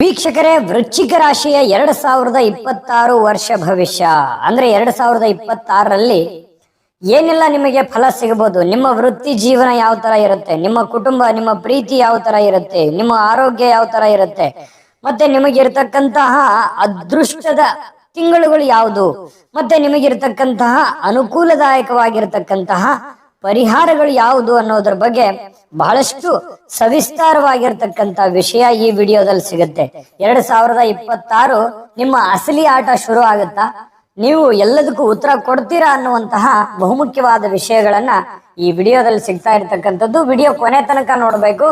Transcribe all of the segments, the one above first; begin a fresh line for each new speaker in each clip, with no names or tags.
ವೀಕ್ಷಕರೇ, ವೃಶ್ಚಿಕ ರಾಶಿಯ ಎರಡ್ ಸಾವಿರದ ಇಪ್ಪತ್ತಾರು ವರ್ಷ ಭವಿಷ್ಯ. ಅಂದ್ರೆ ಎರಡ್ ಸಾವಿರದ ಇಪ್ಪತ್ತಾರರಲ್ಲಿ ಏನೆಲ್ಲ ನಿಮಗೆ ಫಲ ಸಿಗಬಹುದು ನಿಮ್ಮ ವೃತ್ತಿ ಜೀವನ ಯಾವ ತರ ಇರುತ್ತೆ? ನಿಮ್ಮ ಕುಟುಂಬ, ನಿಮ್ಮ ಪ್ರೀತಿ ಯಾವ ತರ ಇರುತ್ತೆ? ನಿಮ್ಮ ಆರೋಗ್ಯ ಯಾವ ತರ ಇರುತ್ತೆ? ಮತ್ತೆ ನಿಮಗಿರ್ತಕ್ಕಂತಹ ಅದೃಷ್ಟದ ತಿಂಗಳುಗಳು ಯಾವುದು? ಮತ್ತೆ ನಿಮಗಿರ್ತಕ್ಕಂತಹ ಅನುಕೂಲದಾಯಕವಾಗಿರ್ತಕ್ಕಂತಹ ಪರಿಹಾರಗಳು ಯಾವುದು ಅನ್ನೋದ್ರ ಬಗ್ಗೆ ಬಹಳಷ್ಟು ಸವಿಸ್ತಾರವಾಗಿರ್ತಕ್ಕಂತ ವಿಷಯ ಈ ವಿಡಿಯೋದಲ್ಲಿ ಸಿಗುತ್ತೆ. ಎರಡ್ ಸಾವಿರದ ಇಪ್ಪತ್ತಾರು ನಿಮ್ಮ ಅಸಲಿ ಆಟ ಶುರು ಆಗುತ್ತಾ? ನೀವು ಎಲ್ಲದಕ್ಕೂ ಉತ್ತರ ಕೊಡ್ತೀರಾ ಅನ್ನುವಂತಹ ಬಹುಮುಖ್ಯವಾದ ವಿಷಯಗಳನ್ನ ಈ ವಿಡಿಯೋದಲ್ಲಿ ಸಿಗ್ತಾ ಇರ್ತಕ್ಕಂಥದ್ದು. ವಿಡಿಯೋ ಕೊನೆ ತನಕ ನೋಡಬೇಕು.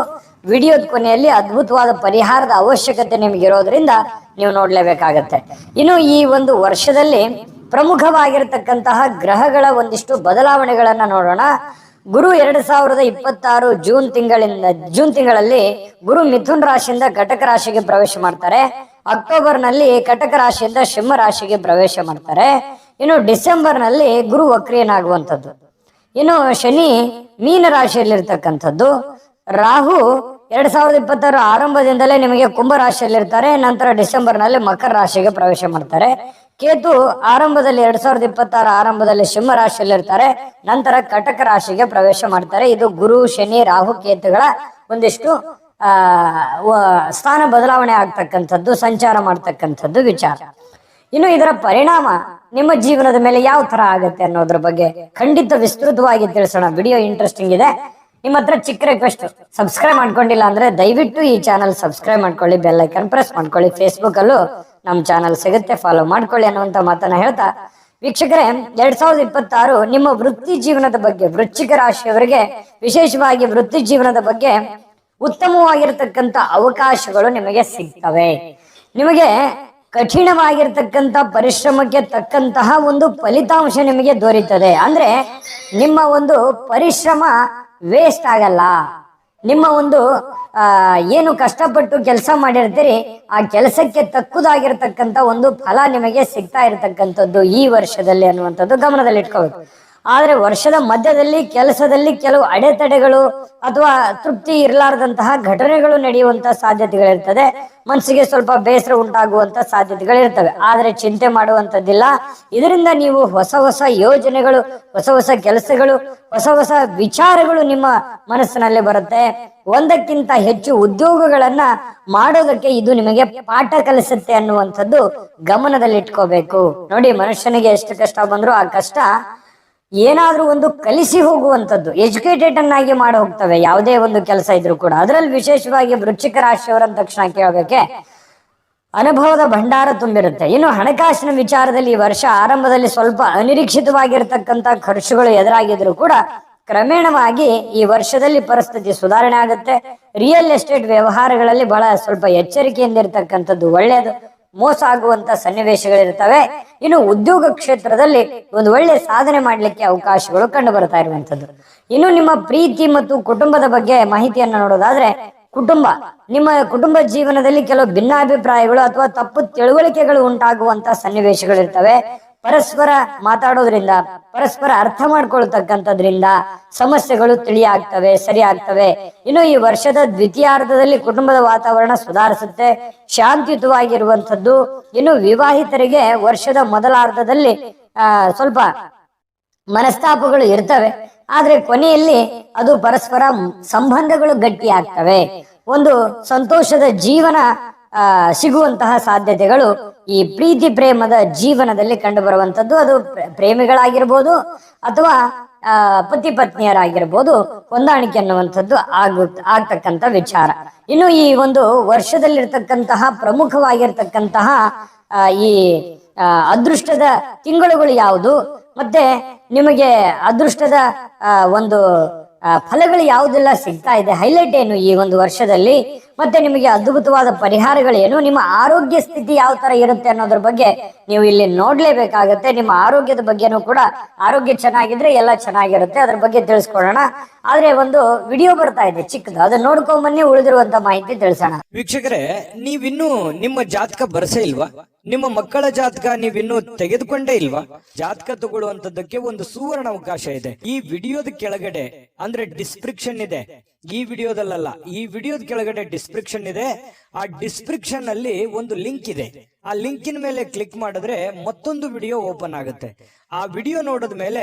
ವಿಡಿಯೋದ ಕೊನೆಯಲ್ಲಿ ಅದ್ಭುತವಾದ ಪರಿಹಾರದ ಅವಶ್ಯಕತೆ ನಿಮ್ಗೆ ಇರೋದ್ರಿಂದ ನೀವು ನೋಡ್ಲೇಬೇಕಾಗತ್ತೆ. ಇನ್ನು ಈ ಒಂದು ವರ್ಷದಲ್ಲಿ ಪ್ರಮುಖವಾಗಿರತಕ್ಕಂತಹ ಗ್ರಹಗಳ ಒಂದಿಷ್ಟು ಬದಲಾವಣೆಗಳನ್ನ ನೋಡೋಣ. ಗುರು ಎರಡ್ ಸಾವಿರದ ಇಪ್ಪತ್ತಾರು ಜೂನ್ ತಿಂಗಳಿಂದ, ಜೂನ್ ತಿಂಗಳಲ್ಲಿ ಗುರು ಮಿಥುನ್ ರಾಶಿಯಿಂದ ಕಟಕ ರಾಶಿಗೆ ಪ್ರವೇಶ ಮಾಡ್ತಾರೆ. ಅಕ್ಟೋಬರ್ನಲ್ಲಿ ಕಟಕ ರಾಶಿಯಿಂದ ಸಿಂಹ ರಾಶಿಗೆ ಪ್ರವೇಶ ಮಾಡ್ತಾರೆ. ಇನ್ನು ಡಿಸೆಂಬರ್ನಲ್ಲಿ ಗುರು ವಕ್ರಿಯನಾಗುವಂಥದ್ದು. ಇನ್ನು ಶನಿ ಮೀನ ರಾಶಿಯಲ್ಲಿರ್ತಕ್ಕಂಥದ್ದು. ರಾಹು ಎರಡ್ ಸಾವಿರದ ಇಪ್ಪತ್ತಾರ ಆರಂಭದಿಂದಲೇ ನಿಮಗೆ ಕುಂಭ ರಾಶಿಯಲ್ಲಿರ್ತಾರೆ, ನಂತರ ಡಿಸೆಂಬರ್ನಲ್ಲಿ ಮಕರ ರಾಶಿಗೆ ಪ್ರವೇಶ ಮಾಡ್ತಾರೆ. ಕೇತು ಆರಂಭದಲ್ಲಿ ಎರಡ್ ಸಾವಿರದ ಇಪ್ಪತ್ತಾರ ಆರಂಭದಲ್ಲಿ ಸಿಂಹ ರಾಶಿಯಲ್ಲಿರ್ತಾರೆ, ನಂತರ ಕಟಕ ರಾಶಿಗೆ ಪ್ರವೇಶ ಮಾಡ್ತಾರೆ. ಇದು ಗುರು, ಶನಿ, ರಾಹು, ಕೇತುಗಳ ಒಂದಿಷ್ಟು, ಆ ಸ್ಥಾನ ಬದಲಾವಣೆ ಆಗ್ತಕ್ಕಂಥದ್ದು, ಸಂಚಾರ ಮಾಡ್ತಕ್ಕಂಥದ್ದು ವಿಚಾರ. ಇನ್ನು ಇದರ ಪರಿಣಾಮ ನಿಮ್ಮ ಜೀವನದ ಮೇಲೆ ಯಾವ ತರ ಆಗುತ್ತೆ ಅನ್ನೋದ್ರ ಬಗ್ಗೆ ಖಂಡಿತ ವಿಸ್ತೃತವಾಗಿ ತಿಳಿಸೋಣ. ವಿಡಿಯೋ ಇಂಟ್ರೆಸ್ಟಿಂಗ್ ಇದೆ. ನಿಮ್ಮ ಹತ್ರ ಚಿಕ್ಕ ರಿಕ್ವೆಸ್ಟ್ ಸಬ್ಸ್ಕ್ರೈಬ್ ಮಾಡ್ಕೊಂಡಿಲ್ಲ ಅಂದ್ರೆ ದಯವಿಟ್ಟು ಈ ಚಾನಲ್ ಸಬ್ಸ್ಕ್ರೈಬ್ ಮಾಡ್ಕೊಳ್ಳಿ ಬೆಲ್ ಐಕನ್ ಪ್ರೆಸ್ ಮಾಡ್ಕೊಳ್ಳಿ. ಫೇಸ್ಬುಕ್ ಅಲ್ಲೂ ನಮ್ಮ ಚಾನಲ್ ಸಿಗುತ್ತೆ. ಫಾಲೋ ಮಾಡ್ಕೊಳ್ಳಿ ಅನ್ನುವಂತ ಮಾತನ್ನ ಹೇಳ್ತಾ ವೀಕ್ಷಕರೇ, ಎರಡ್ ಸಾವಿರದ ಇಪ್ಪತ್ತಾರು ನಿಮ್ಮ ವೃತ್ತಿ ಜೀವನದ ಬಗ್ಗೆ, ವೃಶ್ಚಿಕ ರಾಶಿಯವರಿಗೆ ವಿಶೇಷವಾಗಿ ವೃತ್ತಿ ಜೀವನದ ಬಗ್ಗೆ ಉತ್ತಮವಾಗಿರ್ತಕ್ಕಂಥ ಅವಕಾಶಗಳು ನಿಮಗೆ ಸಿಗ್ತವೆ. ನಿಮಗೆ ಕಠಿಣವಾಗಿರ್ತಕ್ಕಂಥ ಪರಿಶ್ರಮಕ್ಕೆ ತಕ್ಕಂತಹ ಒಂದು ಫಲಿತಾಂಶ ನಿಮಗೆ ದೊರೀತದೆ. ಅಂದ್ರೆ ನಿಮ್ಮ ಒಂದು ಪರಿಶ್ರಮ ವೇಸ್ಟ್ ಆಗಲ್ಲ. ನಿಮ್ಮ ಒಂದು ಏನು ಕಷ್ಟಪಟ್ಟು ಕೆಲಸ ಮಾಡಿರ್ತೀರಿ, ಆ ಕೆಲಸಕ್ಕೆ ತಕ್ಕುದಾಗಿರ್ತಕ್ಕಂಥ ಒಂದು ಫಲ ನಿಮಗೆ ಸಿಗ್ತಾ ಇರತಕ್ಕಂಥದ್ದು ಈ ವರ್ಷದಲ್ಲಿ ಅನ್ನುವಂಥದ್ದು ಗಮನದಲ್ಲಿ ಇಟ್ಕೋಬೇಕು ಆದ್ರೆ ವರ್ಷದ ಮಧ್ಯದಲ್ಲಿ, ಕೆಲಸದಲ್ಲಿ ಕೆಲವು ಅಡೆತಡೆಗಳು ಅಥವಾ ತೃಪ್ತಿ ಇರಲಾರದಂತಹ ಘಟನೆಗಳು ನಡೆಯುವಂತ ಸಾಧ್ಯತೆಗಳಿರ್ತದೆ. ಮನಸ್ಸಿಗೆ ಸ್ವಲ್ಪ ಬೇಸರ ಉಂಟಾಗುವಂತ ಸಾಧ್ಯತೆಗಳಿರ್ತವೆ. ಆದರೆ ಚಿಂತೆ ಮಾಡುವಂಥದ್ದಿಲ್ಲ. ಇದರಿಂದ ನೀವು ಹೊಸ ಹೊಸ ಯೋಜನೆಗಳು, ಹೊಸ ಹೊಸ ಕೆಲಸಗಳು, ಹೊಸ ಹೊಸ ವಿಚಾರಗಳು ನಿಮ್ಮ ಮನಸ್ಸಿನಲ್ಲಿ ಬರುತ್ತೆ. ಒಂದಕ್ಕಿಂತ ಹೆಚ್ಚು ಉದ್ಯೋಗಗಳನ್ನ ಮಾಡೋದಕ್ಕೆ ಇದು ನಿಮಗೆ ಪಾಠ ಕಲಿಸುತ್ತೆ ಅನ್ನುವಂಥದ್ದು ಗಮನದಲ್ಲಿಟ್ಕೋಬೇಕು. ನೋಡಿ, ಮನುಷ್ಯನಿಗೆ ಎಷ್ಟು ಕಷ್ಟ ಬಂದ್ರು ಆ ಕಷ್ಟ ಏನಾದ್ರೂ ಒಂದು ಕಲಿಸಿ ಹೋಗುವಂಥದ್ದು ಎಜುಕೇಟೆಡ್ ಅನ್ನಾಗಿ ಮಾಡಿ ಹೋಗ್ತವೆ, ಯಾವುದೇ ಒಂದು ಕೆಲಸ ಇದ್ರೂ ಕೂಡ. ಅದರಲ್ಲಿ ವಿಶೇಷವಾಗಿ ವೃಶ್ಚಿಕ ರಾಶಿಯವರಂದ ತಕ್ಷಣ ಕೇಳಬೇಕೆ ಅನುಭವದ ಭಂಡಾರ ತುಂಬಿರುತ್ತೆ. ಇನ್ನು ಹಣಕಾಸಿನ ವಿಚಾರದಲ್ಲಿ ಈ ವರ್ಷ ಆರಂಭದಲ್ಲಿ ಸ್ವಲ್ಪ ಅನಿರೀಕ್ಷಿತವಾಗಿರ್ತಕ್ಕಂಥ ಖರ್ಚುಗಳು ಎದುರಾಗಿದ್ರು ಕೂಡ ಕ್ರಮೇಣವಾಗಿ ಈ ವರ್ಷದಲ್ಲಿ ಪರಿಸ್ಥಿತಿ ಸುಧಾರಣೆ ಆಗುತ್ತೆ. ರಿಯಲ್ ಎಸ್ಟೇಟ್ ವ್ಯವಹಾರಗಳಲ್ಲಿ ಬಹಳ ಸ್ವಲ್ಪ ಎಚ್ಚರಿಕೆಯಿಂದ ಇರ್ತಕ್ಕಂಥದ್ದು ಒಳ್ಳೆಯದು ಮೋಸ ಆಗುವಂತ ಸನ್ನಿವೇಶಗಳಿರ್ತವೆ ಇನ್ನು ಉದ್ಯೋಗ ಕ್ಷೇತ್ರದಲ್ಲಿ ಒಂದು ಒಳ್ಳೆ ಸಾಧನೆ ಮಾಡಲಿಕ್ಕೆ ಅವಕಾಶಗಳು ಕಂಡು ಬರ್ತಾ ಇರುವಂತದ್ದು ಇನ್ನು ನಿಮ್ಮ ಪ್ರೀತಿ ಮತ್ತು ಕುಟುಂಬದ ಬಗ್ಗೆ ಮಾಹಿತಿಯನ್ನ ನೋಡೋದಾದ್ರೆ, ಕುಟುಂಬ, ನಿಮ್ಮ ಕುಟುಂಬ ಜೀವನದಲ್ಲಿ ಕೆಲವು ಭಿನ್ನಾಭಿಪ್ರಾಯಗಳು ಅಥವಾ ತಪ್ಪು ತಿಳುವಳಿಕೆಗಳು ಉಂಟಾಗುವಂತ ಸನ್ನಿವೇಶಗಳಿರ್ತವೆ. ಪರಸ್ಪರ ಮಾತಾಡೋದ್ರಿಂದ, ಪರಸ್ಪರ ಅರ್ಥ ಮಾಡ್ಕೊಳ್ತಕ್ಕಂಥದ್ರಿಂದ ಸಮಸ್ಯೆಗಳು ತಿಳಿಯಾಗ್ತವೆ ಸರಿ ಆಗ್ತವೆ ಇನ್ನು ಈ ವರ್ಷದ ದ್ವಿತೀಯಾರ್ಧದಲ್ಲಿ ಕುಟುಂಬದ ವಾತಾವರಣ ಸುಧಾರಿಸುತ್ತೆ, ಶಾಂತಿಯುತವಾಗಿರುವಂಥದ್ದು. ಇನ್ನು ವಿವಾಹಿತರಿಗೆ ವರ್ಷದ ಮೊದಲಾರ್ಧದಲ್ಲಿ ಸ್ವಲ್ಪ ಮನಸ್ತಾಪಗಳು ಇರ್ತವೆ. ಆದ್ರೆ ಕೊನೆಯಲ್ಲಿ ಅದು ಪರಸ್ಪರ ಸಂಬಂಧಗಳು ಗಟ್ಟಿ ಆಗ್ತವೆ ಒಂದು ಸಂತೋಷದ ಜೀವನ ಸಿಗುವಂತಹ ಸಾಧ್ಯತೆಗಳು ಈ ಪ್ರೀತಿ ಪ್ರೇಮದ ಜೀವನದಲ್ಲಿ ಕಂಡು ಬರುವಂತದ್ದು ಅದು ಪ್ರ- ಪ್ರೇಮಿಗಳಾಗಿರ್ಬೋದು ಅಥವಾ ಪತಿ ಪತ್ನಿಯರಾಗಿರ್ಬೋದು ಹೊಂದಾಣಿಕೆ ಅನ್ನುವಂಥದ್ದು ಆಗು, ಆಗ್ತಕ್ಕಂಥ ವಿಚಾರ. ಇನ್ನು ಈ ಒಂದು ವರ್ಷದಲ್ಲಿರ್ತಕ್ಕಂತಹ, ಪ್ರಮುಖವಾಗಿರ್ತಕ್ಕಂತಹ ಈ ಅದೃಷ್ಟದ ತಿಂಗಳುಗಳು ಯಾವುದು? ಮತ್ತೆ ನಿಮಗೆ ಅದೃಷ್ಟದ ಒಂದು ಫಲಗಳು ಯಾವುದೆಲ್ಲ ಸಿಗ್ತಾ ಇದೆ? ಹೈಲೈಟ್ ಏನು ಈ ಒಂದು ವರ್ಷದಲ್ಲಿ? ಮತ್ತೆ ನಿಮಗೆ ಅದ್ಭುತವಾದ ಪರಿಹಾರಗಳೇನು? ನಿಮ್ಮ ಆರೋಗ್ಯ ಸ್ಥಿತಿ ಯಾವ ತರ ಇರುತ್ತೆ ಅನ್ನೋದ್ರ ಬಗ್ಗೆ ನೀವು ಇಲ್ಲಿ ನೋಡ್ಲೇಬೇಕಾಗತ್ತೆ. ನಿಮ್ಮ ಆರೋಗ್ಯದ ಬಗ್ಗೆನೂ ಕೂಡ ಆರೋಗ್ಯ ಚೆನ್ನಾಗಿದ್ರೆ ಎಲ್ಲ ಚೆನ್ನಾಗಿರುತ್ತೆ. ಅದ್ರ ಬಗ್ಗೆ ತಿಳಿಸ್ಕೊಳ್ಳೋಣ. ಆದ್ರೆ ಒಂದು ವಿಡಿಯೋ ಬರ್ತಾ ಇದೆ ಚಿಕ್ಕದು. ಅದನ್ನ ನೋಡ್ಕೊಂಡ್ ಬನ್ನಿ ಉಳಿದಿರುವಂತ ಮಾಹಿತಿ ತಿಳಿಸೋಣ.
ವೀಕ್ಷಕರೇ, ನೀವಿನ್ನೂ ನಿಮ್ಮ ಜಾತಕ ಬರ್ಸೇ ಇಲ್ವಾ? ನಿಮ್ಮ ಮಕ್ಕಳ ಜಾತಕ ನೀವಿನ್ನು ತೆಗೆದುಕೊಂಡೇ ಇಲ್ವಾ? ಜಾತಕ ತಗೊಳ್ಳುವಂತದ್ದಕ್ಕೆ ಒಂದು ಸುವರ್ಣ ಅವಕಾಶ ಇದೆ. ಈ ವಿಡಿಯೋದ ಕೆಳಗಡೆ ಅಂದ್ರೆ ಡಿಸ್ಕ್ರಿಪ್ಷನ್ ಇದೆ. ಈ ವಿಡಿಯೋದಲ್ಲ ಈ ವಿಡಿಯೋದ ಕೆಳಗಡೆ ಡಿಸ್ಕ್ರಿಪ್ಷನ್ ಇದೆ. ಆ ಡಿಸ್ಕ್ರಿಪ್ಷನ್ ಅಲ್ಲಿ ಒಂದು ಲಿಂಕ್ ಇದೆ. ಆ ಲಿಂಕಿನ ಮೇಲೆ ಕ್ಲಿಕ್ ಮಾಡಿದ್ರೆ ಮತ್ತೊಂದು ವಿಡಿಯೋ ಓಪನ್ ಆಗುತ್ತೆ. ಆ ವಿಡಿಯೋ ನೋಡಿದ ಮೇಲೆ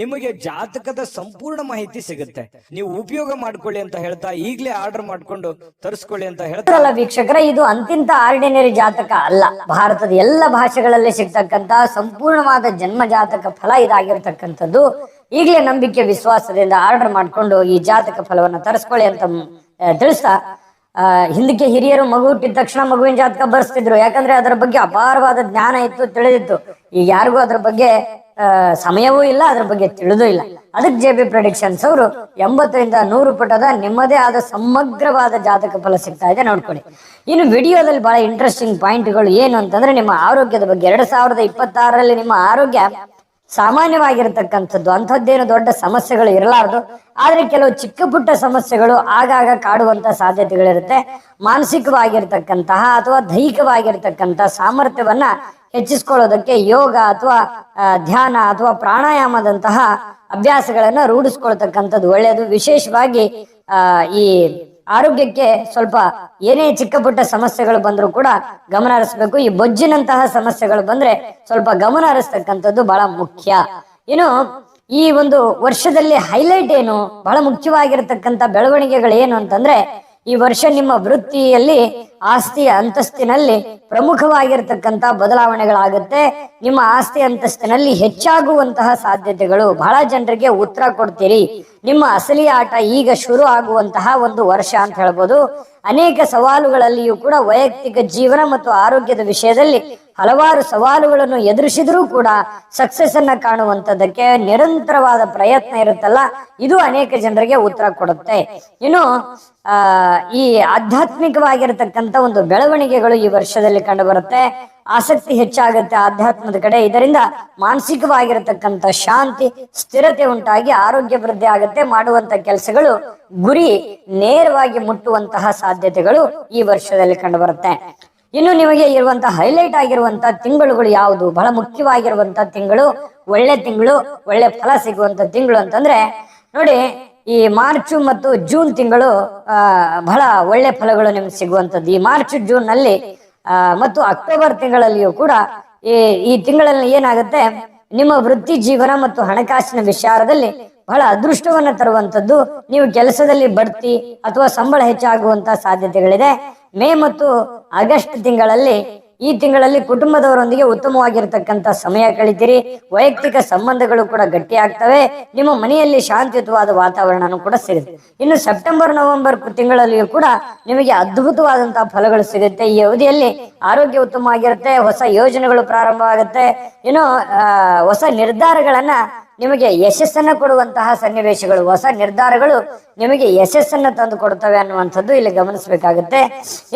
ನಿಮಗೆ ಜಾತಕದ ಸಂಪೂರ್ಣ ಮಾಹಿತಿ ಸಿಗುತ್ತೆ. ನೀವು ಉಪಯೋಗ ಮಾಡ್ಕೊಳ್ಳಿ ಅಂತ ಹೇಳ್ತಾ ಈಗಲೇ ಆರ್ಡರ್ ಮಾಡ್ಕೊಂಡು ತರಿಸ್ಕೊಳ್ಳಿ ಅಂತ
ಹೇಳ್ತಾರಲ್ಲ ವೀಕ್ಷಕರ, ಇದು ಅಂತಿಂತ ಆರ್ಡಿನರಿ ಜಾತಕ ಅಲ್ಲ. ಭಾರತದ ಎಲ್ಲ ಭಾಷೆಗಳಲ್ಲಿ ಸಿಗ್ತಕ್ಕಂತ ಸಂಪೂರ್ಣವಾದ ಜನ್ಮ ಜಾತಕ ಫಲ ಇದಾಗಿರ್ತಕ್ಕಂಥದ್ದು ಈಗಲೇ ನಂಬಿಕೆ, ವಿಶ್ವಾಸದಿಂದ ಆರ್ಡರ್ ಮಾಡ್ಕೊಂಡು ಈ ಜಾತಕ ಫಲವನ್ನ ತರಿಸ್ಕೊಳ್ಳಿ ಅಂತ ತಿಳಿಸ್ತಾ ಹಿಂದಕ್ಕೆ ಹಿರಿಯರು ಮಗು ಹುಟ್ಟಿದ ತಕ್ಷಣ ಮಗುವಿನ ಜಾತಕ ಬರ್ಸ್ತಿದ್ರು. ಯಾಕಂದ್ರೆ ಅದರ ಬಗ್ಗೆ ಅಪಾರವಾದ ಜ್ಞಾನ ಇತ್ತು, ತಿಳಿದಿತ್ತು. ಈಗ ಯಾರಿಗೂ ಅದ್ರ ಬಗ್ಗೆ ಸಮಯವೂ ಇಲ್ಲ, ಅದ್ರ ಬಗ್ಗೆ ತಿಳಿದೂ ಇಲ್ಲ. ಅದಕ್ಕೆ ಜೆ ಬಿ ಪ್ರೊಡಿಕ್ಷನ್ಸ್ ಅವರು ಎಂಬತ್ತರಿಂದ ನೂರು ಪುಟದ ನಿಮ್ಮದೇ ಆದ ಸಮಗ್ರವಾದ ಜಾತಕ ಫಲ ಸಿಗ್ತಾ ಇದೆ, ನೋಡ್ಕೊಳ್ಳಿ. ಇನ್ನು ವಿಡಿಯೋದಲ್ಲಿ ಬಹಳ ಇಂಟ್ರೆಸ್ಟಿಂಗ್ ಪಾಯಿಂಟ್ಗಳು ಏನು ಅಂತಂದ್ರೆ ನಿಮ್ಮ ಆರೋಗ್ಯದ ಬಗ್ಗೆ. ಎರಡ್ ಸಾವಿರದ ಇಪ್ಪತ್ತಾರರಲ್ಲಿ ನಿಮ್ಮ ಆರೋಗ್ಯ ಸಾಮಾನ್ಯವಾಗಿರತಕ್ಕಂಥದ್ದು, ಅಂಥದ್ದೇನು ದೊಡ್ಡ ಸಮಸ್ಯೆಗಳು ಇರಲಾರದು. ಆದರೆ ಕೆಲವು ಚಿಕ್ಕ ಪುಟ್ಟ ಸಮಸ್ಯೆಗಳು ಆಗಾಗ ಕಾಡುವಂತ ಸಾಧ್ಯತೆಗಳಿರುತ್ತೆ. ಮಾನಸಿಕವಾಗಿರ್ತಕ್ಕಂತಹ ಅಥವಾ ದೈಹಿಕವಾಗಿರ್ತಕ್ಕಂಥ ಸಾಮರ್ಥ್ಯವನ್ನ ಹೆಚ್ಚಿಸ್ಕೊಳ್ಳೋದಕ್ಕೆ ಯೋಗ ಅಥವಾ ಧ್ಯಾನ ಅಥವಾ ಪ್ರಾಣಾಯಾಮದಂತಹ ಅಭ್ಯಾಸಗಳನ್ನ ರೂಢಿಸ್ಕೊಳ್ತಕ್ಕಂಥದ್ದು ಒಳ್ಳೆಯದು ವಿಶೇಷವಾಗಿ ಈ ಆರೋಗ್ಯಕ್ಕೆ ಸ್ವಲ್ಪ ಏನೇ ಚಿಕ್ಕ ಪುಟ್ಟ ಸಮಸ್ಯೆಗಳು ಬಂದರೂ ಕೂಡ ಗಮನ ಹರಿಸ್ಬೇಕು. ಈ ಬೊಜ್ಜಿನಂತಹ ಸಮಸ್ಯೆಗಳು ಬಂದ್ರೆ ಸ್ವಲ್ಪ ಗಮನ ಹರಿಸ್ತಕ್ಕಂಥದ್ದು ಬಹಳ ಮುಖ್ಯ. ಏನು, ಈ ಒಂದು ವರ್ಷದಲ್ಲಿ ಹೈಲೈಟ್ ಏನು, ಬಹಳ ಮುಖ್ಯವಾಗಿರತಕ್ಕಂಥ ಬೆಳವಣಿಗೆಗಳು ಏನು ಅಂತಂದ್ರೆ ಈ ವರ್ಷ ನಿಮ್ಮ ವೃತ್ತಿಯಲ್ಲಿ ಆಸ್ತಿಯ ಅಂತಸ್ತಿನಲ್ಲಿ ಪ್ರಮುಖವಾಗಿರ್ತಕ್ಕಂಥ ಬದಲಾವಣೆಗಳಾಗುತ್ತೆ. ನಿಮ್ಮ ಆಸ್ತಿ ಅಂತಸ್ತಿನಲ್ಲಿ ಹೆಚ್ಚಾಗುವಂತಹ ಸಾಧ್ಯತೆಗಳು. ಬಹಳ ಜನರಿಗೆ ಉತ್ತರ ಕೊಡ್ತೀರಿ. ನಿಮ್ಮ ಅಸಲಿ ಆಟ ಈಗ ಶುರು ಆಗುವಂತಹ ಒಂದು ವರ್ಷ ಅಂತ ಹೇಳ್ಬೋದು. ಅನೇಕ ಸವಾಲುಗಳಲ್ಲಿಯೂ ಕೂಡ ವೈಯಕ್ತಿಕ ಜೀವನ ಮತ್ತು ಆರೋಗ್ಯದ ವಿಷಯದಲ್ಲಿ ಹಲವಾರು ಸವಾಲುಗಳನ್ನು ಎದುರಿಸಿದ್ರೂ ಕೂಡ ಸಕ್ಸಸ್ ಅನ್ನ ಕಾಣುವಂತದಕ್ಕೆ ನಿರಂತರವಾದ ಪ್ರಯತ್ನ ಇರುತ್ತಲ್ಲ, ಇದು ಅನೇಕ ಜನರಿಗೆ ಉತ್ತರ ಕೊಡುತ್ತೆ. ಇನ್ನು, ಆ, ಈ ಆಧ್ಯಾತ್ಮಿಕವಾಗಿರತಕ್ಕಂತ ಒಂದು ಬೆಳವಣಿಗೆಗಳು ಈ ವರ್ಷದಲ್ಲಿ ಕಂಡು ಬರುತ್ತೆ ಆಸಕ್ತಿ ಹೆಚ್ಚಾಗುತ್ತೆ ಆಧ್ಯಾತ್ಮದ ಕಡೆ. ಇದರಿಂದ ಮಾನಸಿಕವಾಗಿರತಕ್ಕಂತ ಶಾಂತಿ, ಸ್ಥಿರತೆ ಉಂಟಾಗಿ ಆರೋಗ್ಯ ವೃದ್ಧಿ ಆಗುತ್ತೆ. ಮಾಡುವಂತ ಕೆಲಸಗಳು ಗುರಿ ನೇರವಾಗಿ ಮುಟ್ಟುವಂತಹ ಸಾಧ್ಯತೆಗಳು ಈ ವರ್ಷದಲ್ಲಿ ಕಂಡು ಬರುತ್ತೆ ಇನ್ನು ನಿಮಗೆ ಇರುವಂತಹ ಹೈಲೈಟ್ ಆಗಿರುವಂತ ತಿಂಗಳುಗಳು ಯಾವುದು? ಬಹಳ ಮುಖ್ಯವಾಗಿರುವಂತ ತಿಂಗಳು, ಒಳ್ಳೆ ತಿಂಗಳು, ಒಳ್ಳೆ ಫಲ ಸಿಗುವಂತ ತಿಂಗಳು ಅಂತಂದ್ರೆ, ನೋಡಿ, ಈ ಮಾರ್ಚ್ ಮತ್ತು ಜೂನ್ ತಿಂಗಳು ಬಹಳ ಒಳ್ಳೆ ಫಲಗಳು ನಿಮ್ಗೆ ಸಿಗುವಂತದ್ದು ಈ ಮಾರ್ಚ್ ಜೂನ್ನಲ್ಲಿ ಮತ್ತು ಅಕ್ಟೋಬರ್ ತಿಂಗಳಲ್ಲಿಯೂ ಕೂಡ ಈ ಈ ತಿಂಗಳಲ್ಲಿ ಏನಾಗುತ್ತೆ? ನಿಮ್ಮ ವೃತ್ತಿ ಜೀವನ ಮತ್ತು ಹಣಕಾಸಿನ ವಿಚಾರದಲ್ಲಿ ಬಹಳ ಅದೃಷ್ಟವನ್ನ ತರುವಂತದ್ದು ನೀವು ಕೆಲಸದಲ್ಲಿ ಬಡ್ತಿ ಅಥವಾ ಸಂಬಳ ಹೆಚ್ಚಾಗುವಂತ ಸಾಧ್ಯತೆಗಳಿದೆ. ಮೇ ಮತ್ತು ಆಗಸ್ಟ್ ತಿಂಗಳಲ್ಲಿ ಈ ತಿಂಗಳಲ್ಲಿ ಕುಟುಂಬದವರೊಂದಿಗೆ ಉತ್ತಮವಾಗಿರತಕ್ಕಂತ ಸಮಯ ಕಳಿತೀರಿ. ವೈಯಕ್ತಿಕ ಸಂಬಂಧಗಳು ಕೂಡ ಗಟ್ಟಿಯಾಗ್ತವೆ ನಿಮ್ಮ ಮನೆಯಲ್ಲಿ ಶಾಂತಿಯುತವಾದ ವಾತಾವರಣನೂ ಕೂಡ ಸಿಗುತ್ತೆ ಇನ್ನು ಸೆಪ್ಟೆಂಬರ್, ನವೆಂಬರ್ ತಿಂಗಳಲ್ಲಿಯೂ ಕೂಡ ನಿಮಗೆ ಅದ್ಭುತವಾದಂತಹ ಫಲಗಳು ಸಿಗುತ್ತೆ. ಈ ಅವಧಿಯಲ್ಲಿ ಆರೋಗ್ಯ ಉತ್ತಮವಾಗಿರುತ್ತೆ. ಹೊಸ ಯೋಜನೆಗಳು ಪ್ರಾರಂಭವಾಗುತ್ತೆ. ಇನ್ನು ಹೊಸ ನಿರ್ಧಾರಗಳನ್ನ ನಿಮಗೆ ಯಶಸ್ಸನ್ನ ಕೊಡುವಂತಹ ಸನ್ನಿವೇಶಗಳು, ಹೊಸ ನಿರ್ಧಾರಗಳು ನಿಮಗೆ ಯಶಸ್ಸನ್ನ ತಂದು ಕೊಡುತ್ತವೆ ಅನ್ನುವಂಥದ್ದು ಇಲ್ಲಿ ಗಮನಿಸಬೇಕಾಗುತ್ತೆ.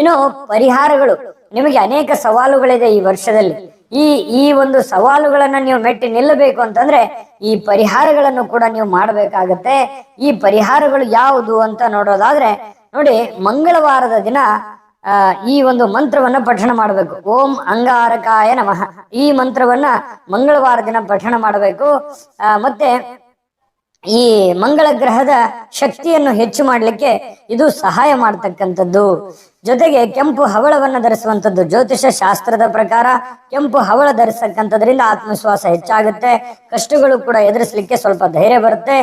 ಇನ್ನು ಪರಿಹಾರಗಳು, ನಿಮಗೆ ಅನೇಕ ಸವಾಲುಗಳಿದೆ ಈ ವರ್ಷದಲ್ಲಿ. ಈ ಈ ಒಂದು ಸವಾಲುಗಳನ್ನ ನೀವು ಮೆಟ್ಟಿ ನಿಲ್ಲಬೇಕು ಅಂತಂದ್ರೆ ಈ ಪರಿಹಾರಗಳನ್ನು ಕೂಡ ನೀವು ಮಾಡಬೇಕಾಗತ್ತೆ. ಈ ಪರಿಹಾರಗಳು ಯಾವುದು ಅಂತ ನೋಡೋದಾದ್ರೆ, ನೋಡಿ ಮಂಗಳವಾರದ ದಿನ ಈ ಒಂದು ಮಂತ್ರವನ್ನ ಪಠಣ ಮಾಡಬೇಕು. ಓಂ ಅಂಗಾರಕಾಯ ನಮಃ. ಈ ಮಂತ್ರವನ್ನ ಮಂಗಳವಾರ ದಿನ ಪಠಣ ಮಾಡಬೇಕು. ಮತ್ತೆ ಈ ಮಂಗಳ ಗ್ರಹದ ಶಕ್ತಿಯನ್ನು ಹೆಚ್ಚು ಮಾಡಲಿಕ್ಕೆ ಇದು ಸಹಾಯ ಮಾಡತಕ್ಕಂಥದ್ದು. ಜೊತೆಗೆ ಕೆಂಪು ಹವಳವನ್ನು ಧರಿಸುವಂಥದ್ದು ಜ್ಯೋತಿಷ ಶಾಸ್ತ್ರದ ಪ್ರಕಾರ ಕೆಂಪು ಹವಳ ಧರಿಸಕ್ಕಂಥದ್ರಿಂದ ಆತ್ಮವಿಶ್ವಾಸ ಹೆಚ್ಚಾಗುತ್ತೆ. ಕಷ್ಟಗಳು ಕೂಡ ಎದುರಿಸಲಿಕ್ಕೆ ಸ್ವಲ್ಪ ಧೈರ್ಯ ಬರುತ್ತೆ.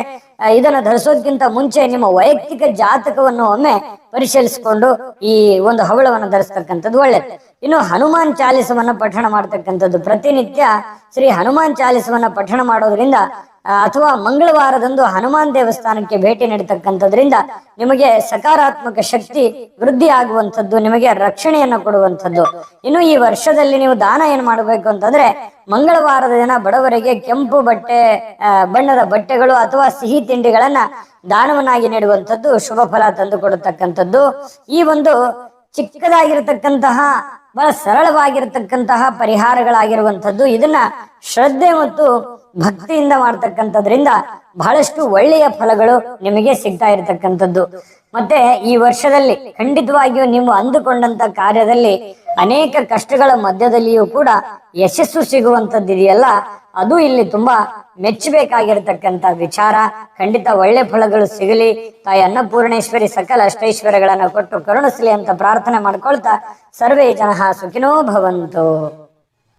ಇದನ್ನು ಧರಿಸೋದಕ್ಕಿಂತ ಮುಂಚೆ ನಿಮ್ಮ ವೈಯಕ್ತಿಕ ಜಾತಕವನ್ನು ಒಮ್ಮೆ ಪರಿಶೀಲಿಸಿಕೊಂಡು ಈ ಒಂದು ಹವಳವನ್ನು ಧರಿಸ್ತಕ್ಕಂಥದ್ದು ಒಳ್ಳೆಯದು ಇನ್ನು ಹನುಮಾನ್ ಚಾಲಿಸವನ್ನ ಪಠಣ ಮಾಡ್ತಕ್ಕಂಥದ್ದು ಪ್ರತಿನಿತ್ಯ ಶ್ರೀ ಹನುಮಾನ್ ಚಾಲಿಸವನ್ನ ಪಠಣ ಮಾಡೋದ್ರಿಂದ ಅಥವಾ ಮಂಗಳವಾರದಂದು ಹನುಮಾನ್ ದೇವಸ್ಥಾನಕ್ಕೆ ಭೇಟಿ ನೀಡತಕ್ಕಂಥದ್ರಿಂದ ನಿಮಗೆ ಸಕಾರಾತ್ಮಕ ಶಕ್ತಿ ವೃದ್ಧಿ ಆಗುವಂಥದ್ದು ನಿಮಗೆ ರಕ್ಷಣೆಯನ್ನು ಕೊಡುವಂಥದ್ದು. ಇನ್ನು ಈ ವರ್ಷದಲ್ಲಿ ನೀವು ದಾನ ಏನ್ ಮಾಡಬೇಕು ಅಂತಂದ್ರೆ ಮಂಗಳವಾರದ ದಿನ ಬಡವರಿಗೆ ಕೆಂಪು ಬಟ್ಟೆ ಬಣ್ಣದ ಬಟ್ಟೆಗಳು ಅಥವಾ ಸಿಹಿ ತಿಂಡಿಗಳನ್ನ ದಾನವನ್ನಾಗಿ ನೀಡುವಂಥದ್ದು ಶುಭ ಫಲ ತಂದು ಕೊಡತಕ್ಕಂಥದ್ದು ಈ ಒಂದು ಚಿಕ್ಕದಾಗಿರತಕ್ಕಂತಹ ಬಹಳ ಸರಳವಾಗಿರತಕ್ಕಂತಹ ಪರಿಹಾರಗಳಾಗಿರುವಂಥದ್ದು. ಇದನ್ನ ಶ್ರದ್ಧೆ ಮತ್ತು ಭಕ್ತಿಯಿಂದ ಮಾಡ್ತಕ್ಕಂಥದ್ರಿಂದ ಬಹಳಷ್ಟು ಒಳ್ಳೆಯ ಫಲಗಳು ನಿಮಗೆ ಸಿಗ್ತಾ ಇರತಕ್ಕಂಥದ್ದು. ಮತ್ತೆ ಈ ವರ್ಷದಲ್ಲಿ ಖಂಡಿತವಾಗಿಯೂ ನೀವು ಅಂದುಕೊಂಡಂತ ಕಾರ್ಯದಲ್ಲಿ ಅನೇಕ ಕಷ್ಟಗಳ ಮಧ್ಯದಲ್ಲಿಯೂ ಕೂಡ ಯಶಸ್ಸು ಸಿಗುವಂತದ್ದು ಇದೆಯಲ್ಲ ಅದು ಇಲ್ಲಿ ತುಂಬಾ ಮೆಚ್ಚಬೇಕಾಗಿರ್ತಕ್ಕಂಥ ವಿಚಾರ, ಖಂಡಿತ ಒಳ್ಳೆ ಫಲಗಳು ಸಿಗಲಿ. ತಾಯಿ ಅನ್ನಪೂರ್ಣೇಶ್ವರಿ ಸಕಲ ಅಷ್ಟೈಶ್ವರ್ಯಗಳನ್ನು ಕೊಟ್ಟು ಕರುಣಿಸಲಿ ಅಂತ ಪ್ರಾರ್ಥನೆ ಮಾಡ್ಕೊಳ್ತಾ ಸರ್ವೇ ಜನ ಸುಖಿನೋ ಭವಂತು.